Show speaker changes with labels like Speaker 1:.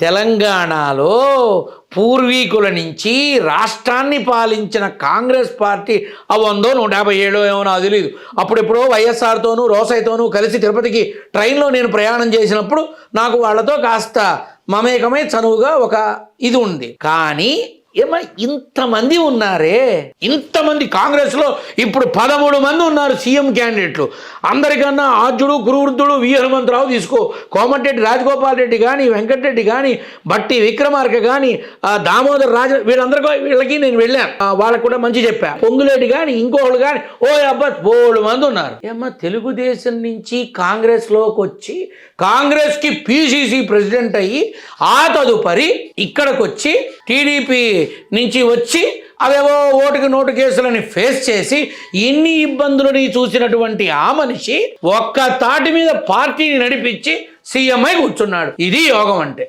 Speaker 1: తెలంగాణలో పూర్వీకుల నుంచి రాష్ట్రాన్ని పాలించిన కాంగ్రెస్ పార్టీ ఆ వందో నూట యాభై ఏడో ఏమో నాకు తెలియదు అప్పుడెప్పుడో వైఎస్ఆర్తోనూ రోసైతోనూ కలిసి తిరుపతికి ట్రైన్లో నేను ప్రయాణం చేసినప్పుడు నాకు వాళ్ళతో కాస్త మమేకమై చనువుగా ఒక ఇది ఉంది కానీ ఏమో ఇంతమంది ఉన్నారే? ఇంతమంది కాంగ్రెస్లో ఇప్పుడు పదమూడు మంది ఉన్నారు సీఎం క్యాండిడేట్లు. అందరికన్నా ఆర్జుడు కురువృద్ధుడు వి. హనుమంతరావు తీసుకో. కోమటిరెడ్డి రాజగోపాల్ రెడ్డి కానీ వెంకటరెడ్డి కానీ బట్టి విక్రమార్క కానీ దామోదర్ రాజ వీళ్ళందరికీ వీళ్ళకి నేను వెళ్ళాను. వాళ్ళకు కూడా మంచి చెప్పా. పొంగులేటి కానీ ఇంకోళ్ళు కానీ ఓ అబ్బా బోడు మంది ఉన్నారు. ఏమ్మా తెలుగుదేశం నుంచి కాంగ్రెస్లోకి వచ్చి కాంగ్రెస్కి పిసిసి ప్రెసిడెంట్ అయ్యి ఆ తదుపరి ఇక్కడ ఇక్కడికి వచ్చి టీడీపీ నుంచి వచ్చి అవేవో ఓటుకి నోటు కేసులని ఫేస్ చేసి ఇన్ని ఇబ్బందులని చూసినటువంటి ఆ మనిషి ఒక్క తాటి మీద పార్టీని నడిపించి సీఎంఐ అయి కూర్చున్నాడు. ఇది యోగం అంటే.